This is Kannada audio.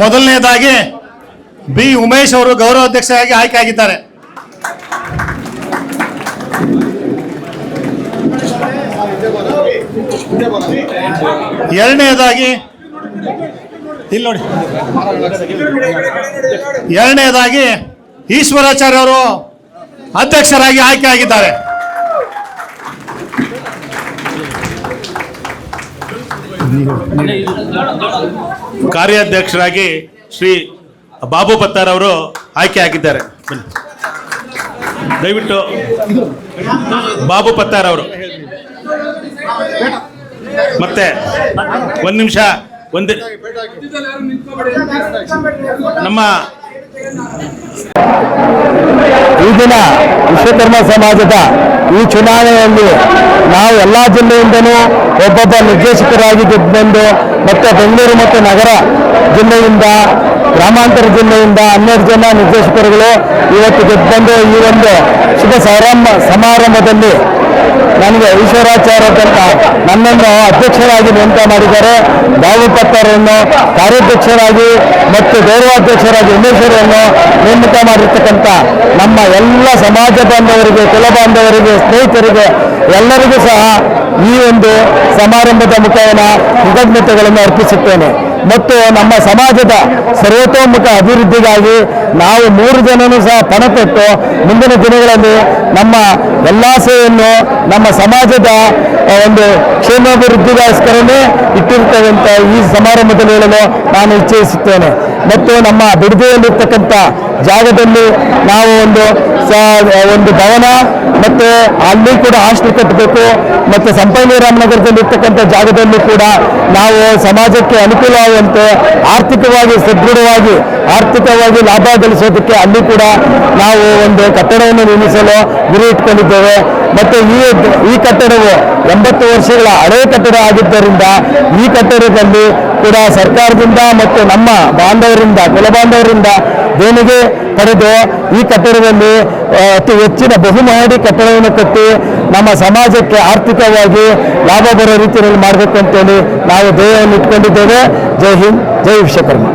ಮೊದಲನೇದಾಗಿ ಬಿ ಉಮೇಶ್ ಅವರು ಗೌರವಾಧ್ಯಕ್ಷರಾಗಿ ಆಯ್ಕೆ ಆಗಿದ್ದಾರೆ ಎರಡನೇದಾಗಿ ಇಲ್ಲಿ ನೋಡಿ. ಎರಡನೇದಾಗಿ ಈಶ್ವರಾಚಾರ್ಯ ಅವರು ಅಧ್ಯಕ್ಷರಾಗಿ ಆಯ್ಕೆ ಕಾರ್ಯಾಧ್ಯಕ್ಷರಾಗಿ ಶ್ರೀ ಬಾಬು ಪತ್ತಾರ್ ಅವರು ಆಯ್ಕೆ ಆಗಿದ್ದಾರೆ. ದಯವಿಟ್ಟು ಬಾಬು ಪತ್ತಾರ್ ಅವರು. ಮತ್ತೆ ಒಂದು ನಿಮಿಷ, ಒಂದು ನಮ್ಮ ಈ ದಿನ ವಿಶ್ವಕರ್ಮ ಸಮಾಜದ ಈ ಚುನಾವಣೆಯಲ್ಲಿ ನಾವು ಎಲ್ಲ ಜಿಲ್ಲೆಯಿಂದನೂ ಒಬ್ಬೊಬ್ಬ ನಿರ್ದೇಶಕರಾಗಿ ಬಂದು ಮತ್ತು ಬೆಂಗಳೂರು ಮತ್ತು ನಗರ ಜಿಲ್ಲೆಯಿಂದ ಗ್ರಾಮಾಂತರ ಜಿಲ್ಲೆಯಿಂದ ಹನ್ನೆರಡು ಜನ ನಿರ್ದೇಶಕರುಗಳು ಇವತ್ತು ಗೆದ್ದು ಬಂದು ಈ ಒಂದು ಶುಭ ಸಮಾರಂಭ ಸಮಾರಂಭದಲ್ಲಿ ನನಗೆ ಈಶ್ವರಾಚಾರ್ಯ ಅಂತ ನನ್ನನ್ನು ಅಧ್ಯಕ್ಷರಾಗಿ ನೇಮಕ ಮಾಡಿದ್ದಾರೆ. ಬಾಬುಪತ್ತರನ್ನು ಕಾರ್ಯಾಧ್ಯಕ್ಷರಾಗಿ ಮತ್ತು ಗೌರವಾಧ್ಯಕ್ಷರಾಗಿ ಉಮೇಶ್ವರನ್ನು ನೇಮಕ ಮಾಡಿರ್ತಕ್ಕಂಥ ನಮ್ಮ ಎಲ್ಲ ಸಮಾಜ ಬಾಂಧವರಿಗೆ, ಕುಲ ಬಾಂಧವರಿಗೆ, ಸ್ನೇಹಿತರಿಗೆ ಎಲ್ಲರಿಗೂ ಸಹ ಈ ಒಂದು ಸಮಾರಂಭದ ಮುಖೇನ ಕೃತಜ್ಞತೆಗಳನ್ನು ಅರ್ಪಿಸುತ್ತೇನೆ. ಮತ್ತು ನಮ್ಮ ಸಮಾಜದ ಸರ್ವತೋಮುಖ ಅಭಿವೃದ್ಧಿಗಾಗಿ ನಾವು ಮೂರು ಜನನೂ ಸಹ ಪಣ ತೊಟ್ಟು ಮುಂದಿನ ದಿನಗಳಲ್ಲಿ ನಮ್ಮ ಎಲ್ಲ ಸೇವೆಯನ್ನು ನಮ್ಮ ಸಮಾಜದ ಒಂದು ಕ್ಷೇಮಾಭಿವೃದ್ಧಿಗೋಸ್ಕರನೇ ಇಟ್ಟಿರ್ತೇವೆ ಅಂತ ಈ ಸಮಾರಂಭದಲ್ಲಿ ಹೇಳಲು ನಾನು ಇಚ್ಛಿಸುತ್ತೇನೆ. ಮತ್ತು ನಮ್ಮ ಬಿಡದೆಯಲ್ಲಿರ್ತಕ್ಕಂಥ ಜಾಗದಲ್ಲಿ ನಾವು ಒಂದು ಒಂದು ಭವನ ಮತ್ತು ಅಲ್ಲಿ ಕೂಡ ಹಾಸ್ಟೆಲ್ ಕಟ್ಟಬೇಕು, ಮತ್ತೆ ಸಂಪಂಗಿ ರಾಮನಗರದಲ್ಲಿ ಇರ್ತಕ್ಕಂಥ ಜಾಗದಲ್ಲಿ ಕೂಡ ನಾವು ಸಮಾಜಕ್ಕೆ ಅನುಕೂಲವಾಗುವಂತೆ ಆರ್ಥಿಕವಾಗಿ ಸದೃಢವಾಗಿ, ಆರ್ಥಿಕವಾಗಿ ಲಾಭ ಗಳಿಸೋದಕ್ಕೆ ಅಲ್ಲಿ ಕೂಡ ನಾವು ಒಂದು ಕಟ್ಟಡವನ್ನು ನಿರ್ಮಿಸಲು ಗುರಿ ಇಟ್ಕೊಂಡಿದ್ದೇವೆ. ಮತ್ತು ಈ ಈ ಕಟ್ಟಡವು ಎಂಬತ್ತು ವರ್ಷಗಳ ಹಳೆ ಕಟ್ಟಡ ಆಗಿದ್ದರಿಂದ ಈ ಕಟ್ಟಡದಲ್ಲಿ ಕೂಡ ಸರ್ಕಾರದಿಂದ ಮತ್ತು ನಮ್ಮ ಬಾಂಧವರಿಂದ ಕುಲ ಬಾಂಧವರಿಂದ ದೇಣಿಗೆ ಪಡೆದು ಈ ಕಟ್ಟಡದಲ್ಲಿ ಅತಿ ಹೆಚ್ಚಿನ ಬಹುಮಹಡಿ ಕಟ್ಟಡವನ್ನು ಕಟ್ಟಿ ನಮ್ಮ ಸಮಾಜಕ್ಕೆ ಆರ್ಥಿಕವಾಗಿ ಲಾಭ ಬರೋ ರೀತಿಯಲ್ಲಿ ಮಾಡಬೇಕು ಅಂತೇಳಿ ನಾವು ಧ್ಯೇಯವನ್ನು ಇಟ್ಕೊಂಡಿದ್ದೇವೆ. ಜೈ ಹಿಂದ್, ಜೈ ವಿಶ್ವಕರ್ಮ.